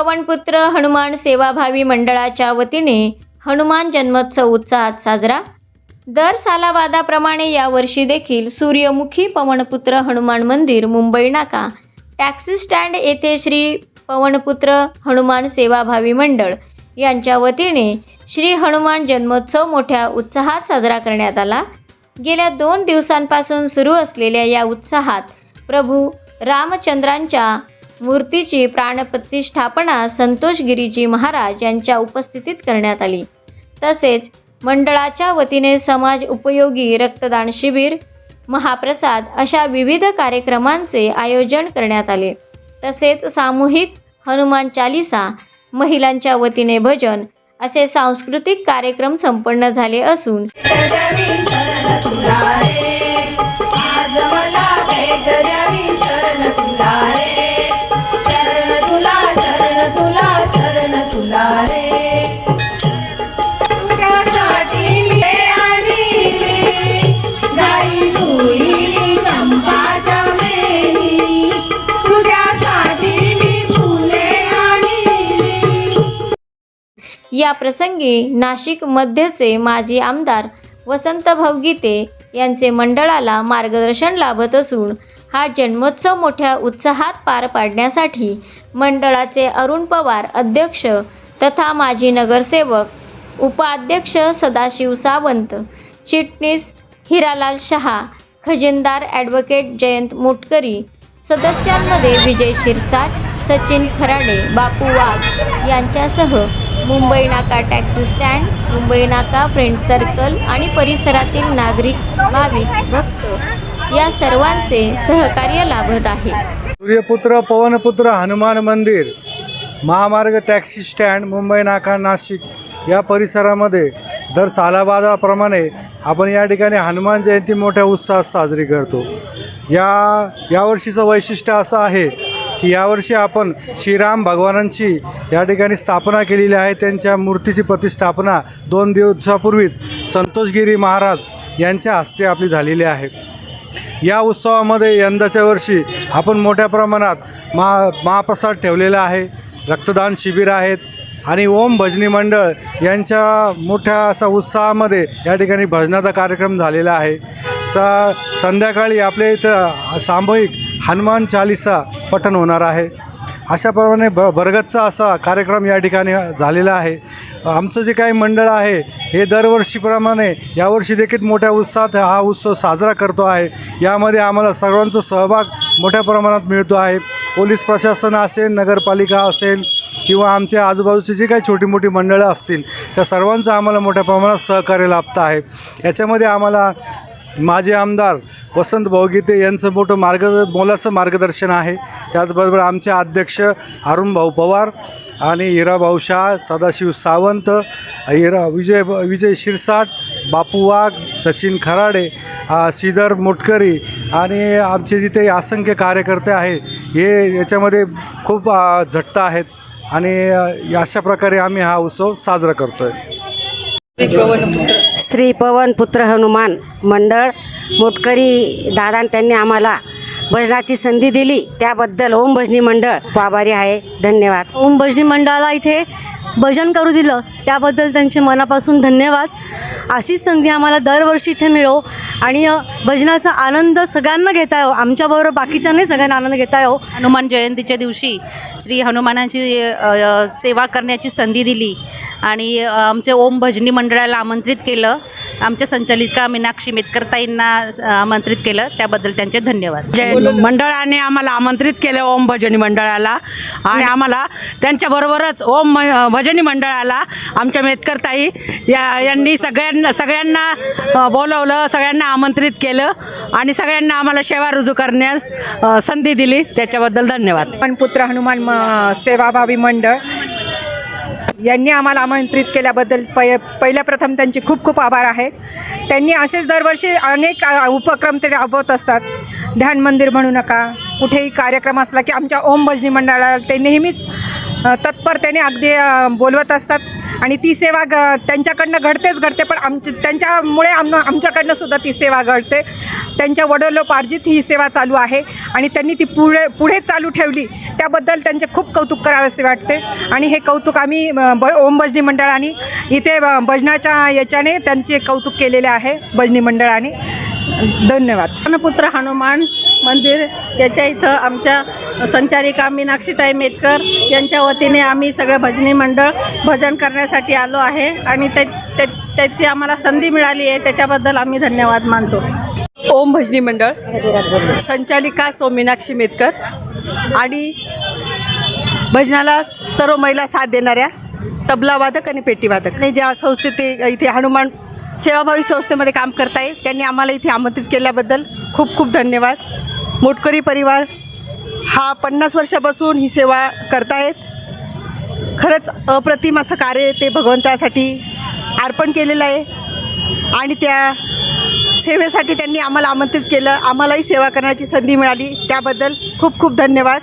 पवनपुत्र हनुमान सेवाभावी मंडळाच्या वतीने हनुमान जन्मोत्सव उत्साहात साजरा. दर सालावादाप्रमाणे यावर्षी देखील सूर्यमुखी पवनपुत्र हनुमान मंदिर मुंबई नाका. टॅक्सी स्टँड येथे श्री पवनपुत्र हनुमान सेवाभावी मंडळ यांच्या वतीने श्री हनुमान जन्मोत्सव मोठ्या उत्साहात साजरा करण्यात आला. गेल्या दोन दिवसांपासून सुरू असलेल्या या उत्साहात प्रभू रामचंद्रांच्या मूर्तीची प्राणप्रतिष्ठापना संतोष गिरीजी महाराज यांच्या उपस्थितीत करण्यात आली. तसेच मंडळाच्या वतीने समाज उपयोगी रक्तदान शिबिर महाप्रसाद अशा विविध कार्यक्रमांचे आयोजन करण्यात आले. तसेच सामूहिक हनुमान चालिसा महिलांच्या वतीने भजन असे सांस्कृतिक कार्यक्रम संपन्न झाले असून या प्रसंगी नाशिक मध्यचे माजी आमदार वसंत भवगीते यांचे मंडळाला मार्गदर्शन लाभत असून हा जन्मोत्सव मोठ्या उत्साहात पार पाडण्यासाठी मंडळाचे अरुण पवार अध्यक्ष तथा माजी नगरसेवक उपाध्यक्ष सदाशिव सावंत चिटणीस हिरालाल शहा खजिनदार ॲडव्होकेट जयंत मुटकरी सदस्यांमध्ये विजय शिरसाट सचिन खराडे बापू वाघ यांच्यासह मुंबई नाका टॅक्सी स्टँड मुंबई नाका फ्रेंड सर्कल आणि परिसरातील नागरिक भाविक भक्त या सर्वांचे सहकार्य लाभत आहे. सूर्यपुत्र पवनपुत्र हनुमान मंदिर महामार्ग टॅक्सी स्टँड मुंबई नाका नाशिक या परिसरामध्ये दर सालाबादाप्रमाणे आपण या ठिकाणी हनुमान जयंती मोठ्या उत्साहात साजरी करतो. या यावर्षीचं वैशिष्ट्य असं आहे की यावर्षी आपण श्रीराम भगवानांची या ठिकाणी स्थापना केलेली आहे. त्यांच्या मूर्तीची प्रतिष्ठापना दोन दिवसापूर्वीच संतोषगिरी महाराज यांच्या हस्ते आपली झालेली आहे. या उत्सवामध्ये यंदाच्या वर्षी आपण मोठ्या प्रमाणात महा महाप्रसाद ठेवलेला आहे. रक्तदान शिबिर आहेत आणि ओम भजनी मंडळ यांच्या मोठ्या असा उत्साहामध्ये या ठिकाणी भजनाचा कार्यक्रम झालेला आहे. स संध्याकाळी आपल्या इथं सामूहिक हनुमान चालिसा पठण होणार आहे. अशाप्रमाणे ब बरगतचा असा कार्यक्रम या ठिकाणी झालेला आहे. आमचं जे काही मंडळ आहे हे दरवर्षीप्रमाणे यावर्षी देखील मोठ्या उत्साहात हा उत्सव साजरा करतो आहे. यामध्ये आम्हाला सर्वांचा सहभाग मोठ्या प्रमाणात मिळतो आहे. पोलीस प्रशासन असेल नगरपालिका असेल किंवा आमच्या आजूबाजूची जी काही छोटी मोठी मंडळं असतील त्या सर्वांचं आम्हाला मोठ्या प्रमाणात सहकार्य लाभतं आहे. याच्यामध्ये आम्हाला माजी आमदार वसंत भाऊगीते यांचं मोठं मार्ग मोलाचं मार्गदर्शन आहे. त्याचबरोबर आमचे अध्यक्ष अरुणभाऊ पवार आणि हिराभाऊ शाह सदाशिव सावंत हिरा विजय विजय शिरसाट बापू वाघ सचिन खराडे श्रीधर मोटकरी आणि आमचे जिथे असंख्य कार्यकर्ते आहे हे याच्यामध्ये खूप झट्ट आहेत आणि अशा प्रकारे आम्ही हा उत्सव साजरा करतो आहे श्री पवन पुत्र हनुमान मंडळ मोटकरी दादा त्यांनी आम्हाला भजनाची संधी दिली. त्याबद्दल ओम भजनी मंडळ आभारी आहे. धन्यवाद. ओम भजनी मंडळाला इथे भजन करू दिलं. त्याबद्दल त्यांचे मनापासून धन्यवाद. अशीच संधी आम्हाला दरवर्षी इथे मिळो. आणि भजनाचा आनंद सगळ्यांना घेता येऊ आमच्याबरोबर बाकीच्यांनाही सगळ्यांना आनंद घेता येऊ हनुमान जयंतीच्या दिवशी श्री हनुमानाची सेवा करण्याची संधी दिली. आणि आमचे ओम भजनी मंडळाला आमंत्रित केलं. आमच्या संचालिका मीनाक्षी मेतकरताईंना आमंत्रित केलं. त्याबद्दल त्यांचे धन्यवाद. जय मंडळाने आम्हाला आमंत्रित केलं ओम भजनी मंडळाला. आणि आम्हाला त्यांच्याबरोबरच ओम म- भजनी मंडळाला आमच्या मेतकरताई या यांनी सगळ्यांना सगळ्यांना बोलवलं सगळ्यांना आमंत्रित केलं. आणि सगळ्यांना आम्हाला सेवा रुजू करण्यास संधी दिली. त्याच्याबद्दल धन्यवाद. पण पुत्र हनुमान म सेवाभावी मंडळ यांनी आम्हाला आमंत्रित केल्याबद्दल पै पहिल्या प्रथम त्यांचे खूप खूप आभार आहेत त्यांनी असेच दरवर्षी अनेक उपक्रम ते राबवत असतात. ध्यान मंदिर म्हणू नका कुठेही कार्यक्रम असला की आमच्या ओम भजनी मंडळाला ते नेहमीच तत्परतेने अगदी बोलवत असतात. आणि ती सेवा ग त्यांच्याकडनं घडतेच घडते पण आमची त्यांच्यामुळे आम आमच्याकडनं सुद्धा ती सेवा घडते. त्यांच्या वडिलोपार्जित ही सेवा चालू आहे आणि त्यांनी ती पुढे पुढे चालू ठेवली. त्याबद्दल त्यांचे खूप कौतुक करावेसे वाटते. आणि हे कौतुक आम्ही ब ओम भजनी मंडळाने इथे भजनाच्या याच्याने त्यांचे कौतुक केलेले आहे भजनी मंडळाने. धन्यवाद. पुत्र हनुमान मंदिर याच्या इथं आमच्या संचालिका मीनाक्षीताई मेतकर यांच्या वतीने आम्ही सगळं भजनी मंडळ भजन करण्यासाठी आलो आहे आणि ते त्याची आम्हाला संधी मिळाली आहे त्याच्याबद्दल आम्ही धन्यवाद मानतो. ओम भजनी मंडळ संचालिका सो मीनाक्षी मेतकर आणि भजनाला सर्व महिला साथ देणाऱ्या तबलावादक आणि पेटीवादक आणि ज्या संस्थेत ते इथे हनुमान सेवाभावी संस्थेमध्ये काम करताय त्यांनी आम्हाला इथे आमंत्रित केल्याबद्दल खूप खूप धन्यवाद. मोटकरी परिवार हा पन्नास वर्षापासून ही सेवा करतायत. खरंच अप्रतिम असं कार्य ते भगवंतासाठी अर्पण केलेलं आहे. आणि त्या सेवेसाठी त्यांनी आम्हाला आमंत्रित केलं. आम्हालाही सेवा करण्याची संधी मिळाली. त्याबद्दल खूप खूप धन्यवाद.